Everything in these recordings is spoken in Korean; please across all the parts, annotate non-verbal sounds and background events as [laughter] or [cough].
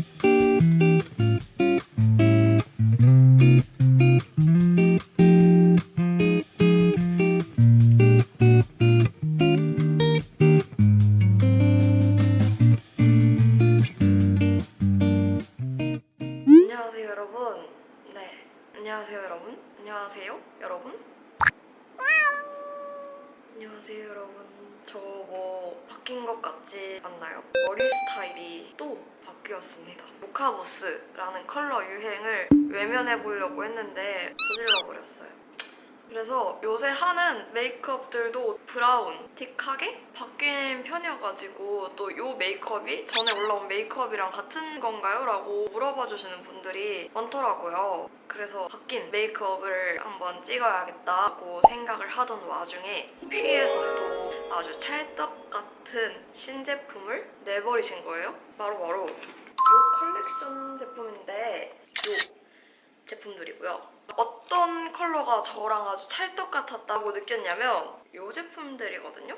Mm-hmm. 안녕하세요 여러분. 저 뭐 바뀐 것 같지 않나요? 머리 스타일이 또 바뀌었습니다. 모카보스라는 컬러 유행을 외면해 보려고 했는데 저질러 버렸어요. 그래서 요새 하는 메이크업들도 브라운, 틱하게 바뀐 편이어가지고 또 요 메이크업이 전에 올라온 메이크업이랑 같은 건가요? 라고 물어봐 주시는 분들이 많더라고요. 그래서 바뀐 메이크업을 한번 찍어야겠다고 생각을 하던 와중에 퓨에서도 아주 찰떡 같은 신제품을 내버리신 거예요. 바로바로 요 컬렉션 제품인데 요 제품들이고요. 어떤 컬러가 저랑 아주 찰떡 같았다고 느꼈냐면 이 제품들이거든요.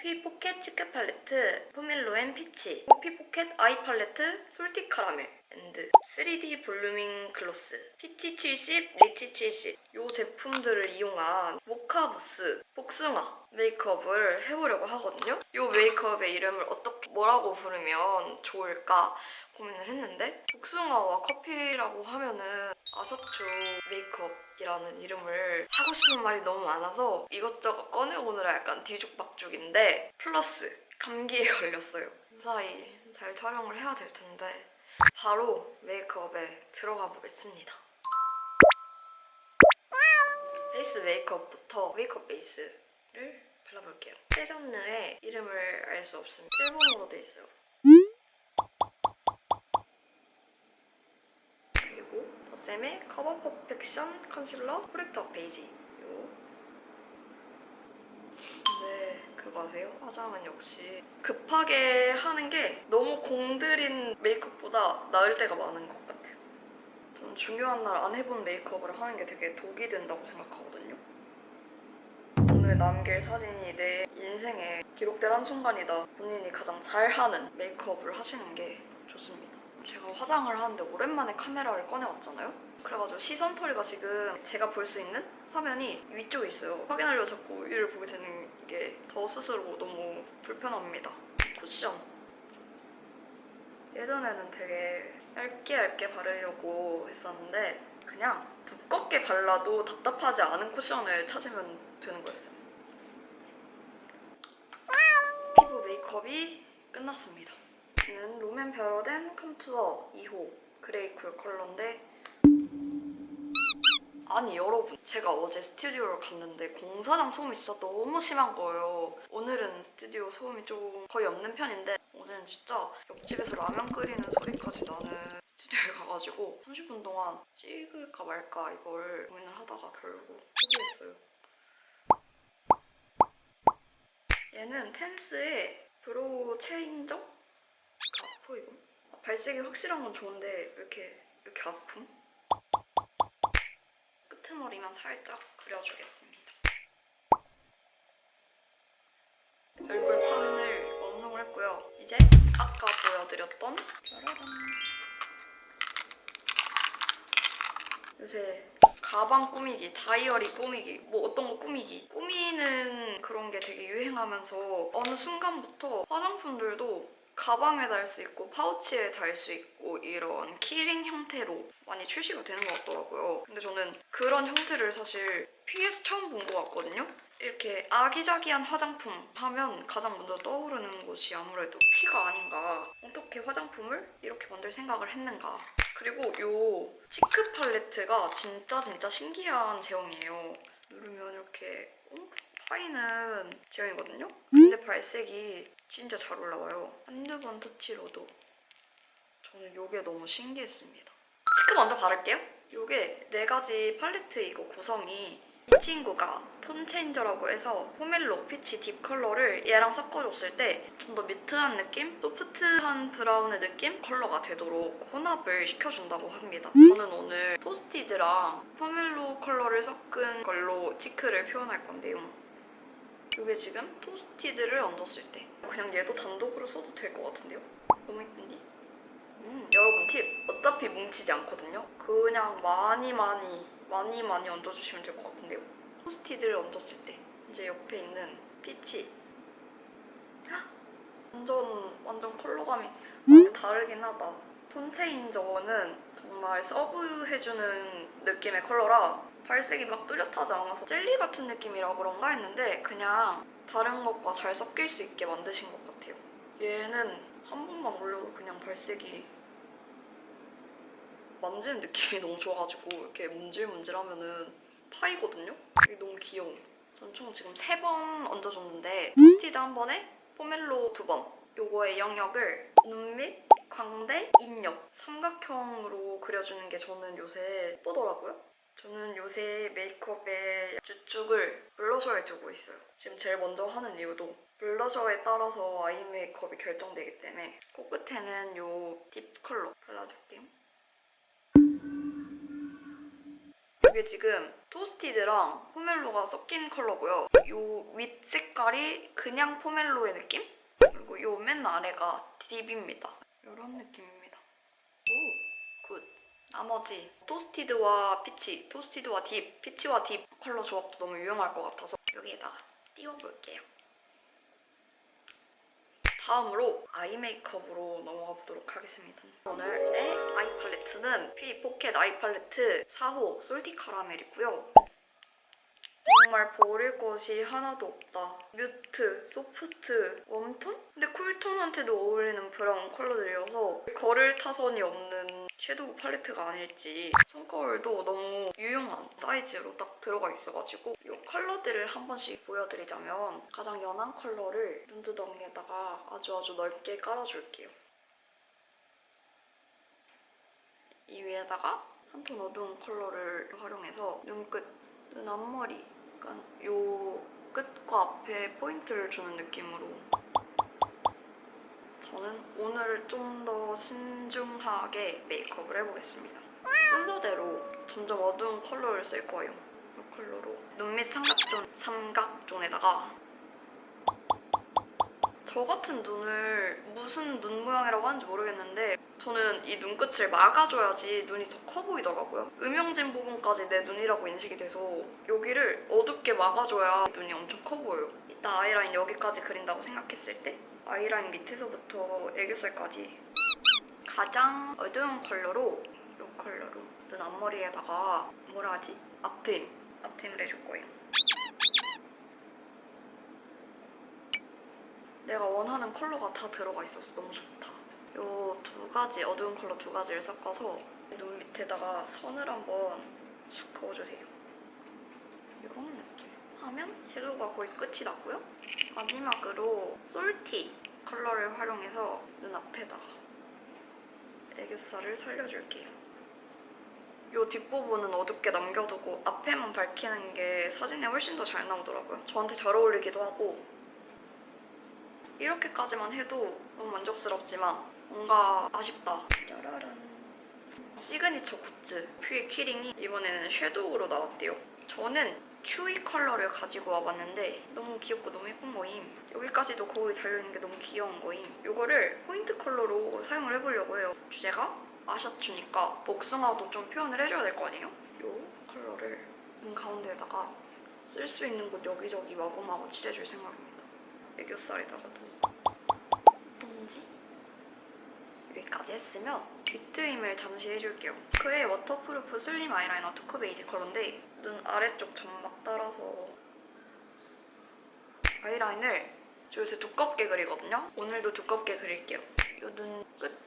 피 포켓 치크 팔레트, 포밀로엔 피치, 피 포켓 아이 팔레트, 솔티 카라멜, 앤드 3D 볼루밍 글로스, 피치 70, 리치 70. 이 제품들을 이용한 모카부스 복숭아 메이크업을 해보려고 하거든요. 이 메이크업의 이름을 어떻게 뭐라고 부르면 좋을까 고민을 했는데 복숭아와 커피라고 하면은 아사추 메이크업이라는 이름을 하고 싶은 말이 너무 많아서 이것저것 꺼내오느라 약간 뒤죽박죽인데 플러스 감기에 [laughs] 걸렸어요. 무사히 잘 촬영을 해야 될 텐데 바로 메이크업에 들어가 보겠습니다. 베이스 메이크업부터 메이크업 베이스를 발라볼게요. 세전느의 이름을 알 수 없습니다. 일본어로 돼 있어요. 더샘의 커버 퍼펙션 컨실러 코렉터 베이지 요. 네, 그거 아세요? 화장은 역시 급하게 하는 게 너무 공들인 메이크업보다 나을 때가 많은 것 같아요. 저는 중요한 날 안 해본 메이크업을 하는 게 되게 독이 된다고 생각하거든요. 오늘 남길 사진이 내 인생에 기록될 한순간이다. 본인이 가장 잘하는 메이크업을 하시는 게 좋습니다. 제가 화장을 하는데 오랜만에 카메라를 꺼내왔잖아요. 그래가지고 시선 처리가 지금 제가 볼 수 있는 화면이 위쪽에 있어요. 확인하려고 자꾸 위를 보게 되는 게 저 스스로 너무 불편합니다. 쿠션. 예전에는 되게 얇게 얇게 바르려고 했었는데 그냥 두껍게 발라도 답답하지 않은 쿠션을 찾으면 되는 거였어요. 피부 메이크업이 끝났습니다. 이는 롬앤 베러덴 컨투어 2호 그레이 쿨 컬러인데. 아니 여러분 제가 어제 스튜디오를 갔는데 공사장 소음이 진짜 너무 심한 거예요. 오늘은 스튜디오 소음이 좀 거의 없는 편인데 오늘은 진짜 옆집에서 라면 끓이는 소리까지 나는 스튜디오에 가가지고 30분 동안 찍을까 말까 이걸 고민을 하다가 결국 포기했어요. 얘는 텐스의 브로우 체인저? 아파 이거? 발색이 확실한 건 좋은데 왜 이렇게 이렇게 아픔? 끄트머리만 살짝 그려주겠습니다. 얼굴 파운을 완성을 했고요. 이제 아까 보여드렸던 요새 가방 꾸미기, 다이어리 꾸미기, 뭐 어떤 거 꾸미기 꾸미는 그런 게 되게 유행하면서 어느 순간부터 화장품들도 가방에 달 수 있고 파우치에 달 수 있고 이런 키링 형태로 많이 출시가 되는 것 같더라고요. 근데 저는 그런 형태를 사실 퓨에서 처음 본 것 같거든요. 이렇게 아기자기한 화장품 하면 가장 먼저 떠오르는 곳이 아무래도 퓨가 아닌가. 어떻게 화장품을 이렇게 만들 생각을 했는가. 그리고 요 치크 팔레트가 진짜 진짜 신기한 제형이에요. 누르면 이렇게 옴 파이는 제형이거든요. 근데 발색이 진짜 잘 올라와요. 한두 번 터치로도 저는 요게 너무 신기했습니다. 치크 먼저 바를게요. 요게 네 가지 팔레트 이거 구성이 이 친구가 톤 체인저라고 해서 포멜로 피치 딥 컬러를 얘랑 섞어줬을 때 좀더 뮤트한 느낌, 소프트한 브라운의 느낌 컬러가 되도록 혼합을 시켜준다고 합니다. 저는 오늘 토스티드랑 포멜로 컬러를 섞은 걸로 치크를 표현할 건데요. 이게 지금 토스티드를 얹었을 때. 그냥 얘도 단독으로 써도 될 것 같은데요? 너무 예쁜디? 음, 여러분 팁. 어차피 뭉치지 않거든요? 그냥 많이 많이 많이 많이 얹어주시면 될 것 같은데요? 토스티드를 얹었을 때. 이제 옆에 있는 피치. 헉! 완전 완전 컬러감이 다르긴 하다. 톤 체인저는 정말 서브해주는 느낌의 컬러라 발색이 막 뚜렷하지 않아서 젤리 같은 느낌이라 그런가 했는데 그냥 다른 것과 잘 섞일 수 있게 만드신 것 같아요. 얘는 한 번만 올려도 그냥 발색이 만지는 느낌이 [laughs] 너무 좋아가지고 이렇게 문질문질하면은 파이거든요? 이게 너무 귀여워. 전 총 지금 세 번 얹어줬는데 토스티드 한 번에 포멜로 두 번. 요거의 영역을 눈 밑, 광대, 입력 삼각형으로 그려주는 게 저는 요새 예쁘더라고요. 저는 요새 메이크업에 주축을 블러셔에 두고 있어요. 지금 제일 먼저 하는 이유도 블러셔에 따라서 아이 메이크업이 결정되기 때문에 코끝에는 요딥 컬러 발라줄게요. 이게 지금 토스티드랑 포멜로가 섞인 컬러고요. 요 윗 색깔이 그냥 포멜로의 느낌? 그리고 요 맨 아래가 딥입니다. 이런 느낌입니다. 나머지 토스티드와 피치, 토스티드와 딥, 피치와 딥 컬러 조합도 너무 유용할 것 같아서 여기에다가 띄워볼게요. 다음으로 아이 메이크업으로 넘어가 보도록 하겠습니다. 오늘의 아이 팔레트는 피 포켓 아이 팔레트 4호 솔티 카라멜이고요. 정말 버릴 것이 하나도 없다. 뮤트, 소프트, 웜톤? 근데 쿨톤한테도 어울리는 브라운 컬러들이어서 거를 타선이 없는 섀도우 팔레트가 아닐지 손거울도 너무 유용한 사이즈로 딱 들어가 있어가지고 이 컬러들을 한 번씩 보여드리자면 가장 연한 컬러를 눈두덩이에다가 아주 아주 넓게 깔아줄게요. 이 위에다가 한 톤 어두운 컬러를 활용해서 눈끝, 눈 앞머리 약간 요 끝과 앞에 포인트를 주는 느낌으로 저는 오늘 좀 더 신중하게 메이크업을 해보겠습니다. 순서대로 점점 어두운 컬러를 쓸 거예요. 이 컬러로 눈 밑 삼각존, 삼각존에다가 저 같은 눈을 무슨 눈 모양이라고 하는지 모르겠는데 저는 이 눈끝을 막아줘야지 눈이 더 커 보이더라고요. 음영진 부분까지 내 눈이라고 인식이 돼서 여기를 어둡게 막아줘야 눈이 엄청 커 보여요. 이따 아이라인 여기까지 그린다고 생각했을 때 아이라인 밑에서부터 애교살까지 가장 어두운 컬러로 이 컬러로 눈 앞머리에다가 뭐라 하지? 앞트임 앞트임을 해줄 거예요. 내가 원하는 컬러가 다 들어가 있어서 너무 좋다. 요 두 가지 어두운 컬러 두 가지를 섞어서 눈 밑에다가 선을 한번 샥 그어주세요. 이런 느낌. 하면 섀도우가 거의 끝이 났고요. 마지막으로 솔티 컬러를 활용해서 눈 앞에다가 애교살을 살려줄게요. 이 뒷부분은 어둡게 남겨두고 앞에만 밝히는 게 사진에 훨씬 더 잘 나오더라고요. 저한테 잘 어울리기도 하고 이렇게까지만 해도 너무 만족스럽지만 뭔가 아쉽다. 짜라란. 시그니처 굿즈 퓨의 키링이 이번에는 섀도우로 나왔대요. 저는 추위 컬러를 가지고 와봤는데 너무 귀엽고 너무 예쁜 거임. 여기까지도 거울이 달려있는 게 너무 귀여운 거임. 이거를 포인트 컬러로 사용을 해보려고 해요. 주제가 아샤추니까 복숭아도 좀 표현을 해줘야 될 거 아니에요? 이 컬러를 눈 가운데에다가 쓸 수 있는 곳 여기저기 마구마구 칠해줄 생각입니다. 애교살에다가도 동지 여기까지 했으면 뒷트임을 잠시 해줄게요. 그의 워터프루프 슬림 아이라이너 투크 베이지 컬러인데 눈 아래쪽 점막 따라서 아이라인을 저 요새 두껍게 그리거든요. 오늘도 두껍게 그릴게요. 이눈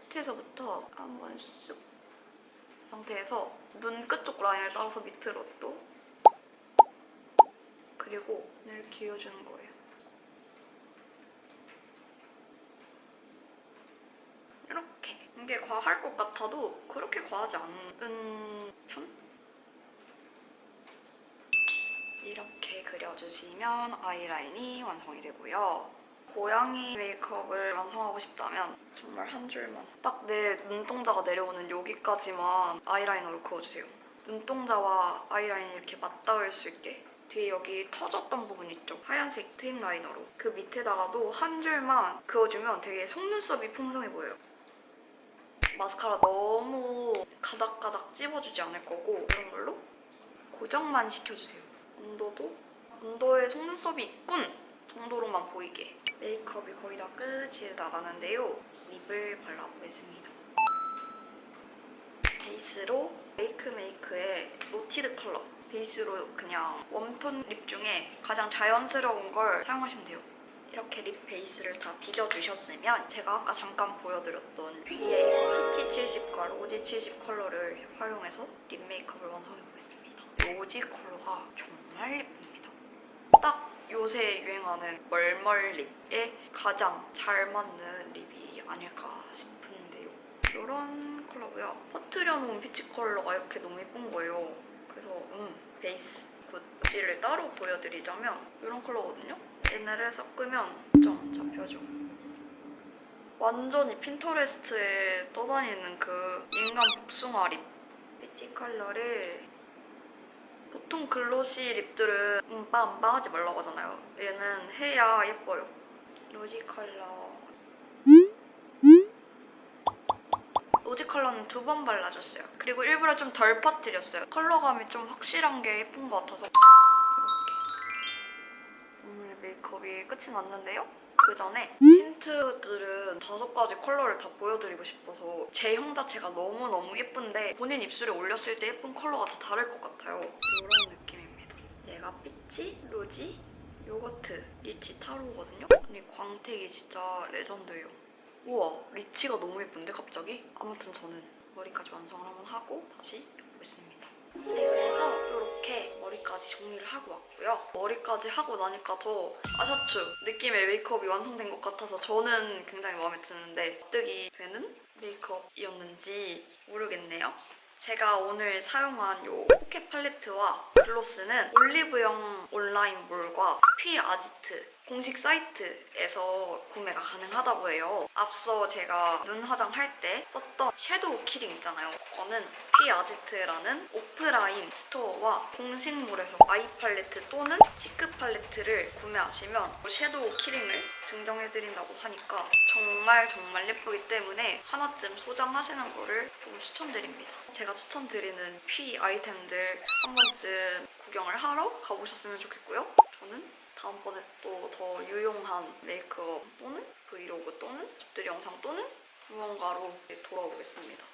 끝에서부터 한번 쓱 상태에서 눈 끝쪽 라인을 따라서 밑으로 또 그리고 눈을 기어주는 거예요. 이게 과할 것 같아도 그렇게 과하지 않은 편? 이렇게 그려주시면 아이라인이 완성이 되고요. 고양이 메이크업을 완성하고 싶다면 정말 한 줄만 딱 내 눈동자가 내려오는 여기까지만 아이라이너로 그어주세요. 눈동자와 아이라인이 이렇게 맞닿을 수 있게 뒤에 여기 터졌던 부분 있죠? 하얀색 트임 라이너로 그 밑에다가도 한 줄만 그어주면 되게 속눈썹이 풍성해 보여요. 마스카라 너무 가닥가닥 찝어주지 않을 거고 이런 걸로 고정만 시켜주세요. 온도도 온도에 속눈썹이 있군 정도로만 보이게 메이크업이 거의 다 끝이 나가는데요. 립을 발라보겠습니다. 베이스로 메이크메이크의 노티드 컬러 베이스로 그냥 웜톤 립 중에 가장 자연스러운 걸 사용하시면 돼요. 이렇게 립 베이스를 다 빚어주셨으면 제가 아까 잠깐 보여드렸던 위에 PT70 과 로지70 컬러를 활용해서 립 메이크업을 완성해보겠습니다. 로지 컬러가 정말 예쁩니다. 딱 요새 유행하는 멀멀 립에 가장 잘 맞는 립이 아닐까 싶은데요. 이런 컬러고요. 퍼트려놓은 피치 컬러가 이렇게 너무 예쁜 거예요. 그래서 음 베이스 굿. 를 따로 보여드리자면 이런 컬러거든요. 얘네를 섞으면 좀 잡혀져. 완전히 핀터레스트에 떠다니는 그 인간 복숭아 립. 피치 컬러를 보통 글로시 립들은 음빠음빠 하지 말라고 하잖아요. 얘는 해야 예뻐요. 로지 컬러. 로지 컬러는 두 번 발라줬어요. 그리고 일부러 좀 덜 퍼뜨렸어요. 컬러감이 좀 확실한 게 예쁜 것 같아서 메이크업이 끝이 났는데요. 그 전에 틴트들은 다섯 가지 컬러를 다 보여드리고 싶어서 제형 자체가 너무너무 예쁜데 본인 입술에 올렸을 때 예쁜 컬러가 다 다를 것 같아요. 이런 느낌입니다. 얘가 피치, 로지, 요거트, 리치 타로거든요. 근데 광택이 진짜 레전드예요. 우와, 리치가 너무 예쁜데 갑자기? 아무튼 저는 머리까지 완성을 한번 하고 다시 해보겠습니다. 네, 그래서 이렇게 머리까지 정리를 하고 왔고요. 머리까지 하고 나니까 더 아샤추 느낌의 메이크업이 완성된 것 같아서 저는 굉장히 마음에 드는데 납득이 되는 메이크업이었는지 모르겠네요. 제가 오늘 사용한 이 포켓 팔레트와 글로스는 올리브영 온라인 몰과 피 아지트 공식 사이트에서 구매가 가능하다고 해요. 앞서 제가 눈 화장할 때 썼던 섀도우 키링 있잖아요. 그거는 피 아지트라는 오프라인 스토어와 공식몰에서 아이 팔레트 또는 치크 팔레트를 구매하시면 섀도우 키링을 증정해드린다고 하니까 정말 정말 예쁘기 때문에 하나쯤 소장하시는 거를 좀 추천드립니다. 제가 추천드리는 피 아이템들 한 번쯤 구경을 하러 가보셨으면 좋겠고요. 저는 다음번에 또 더 유용한 메이크업 또는 브이로그 또는 집들 영상 또는 무언가로 돌아오겠습니다.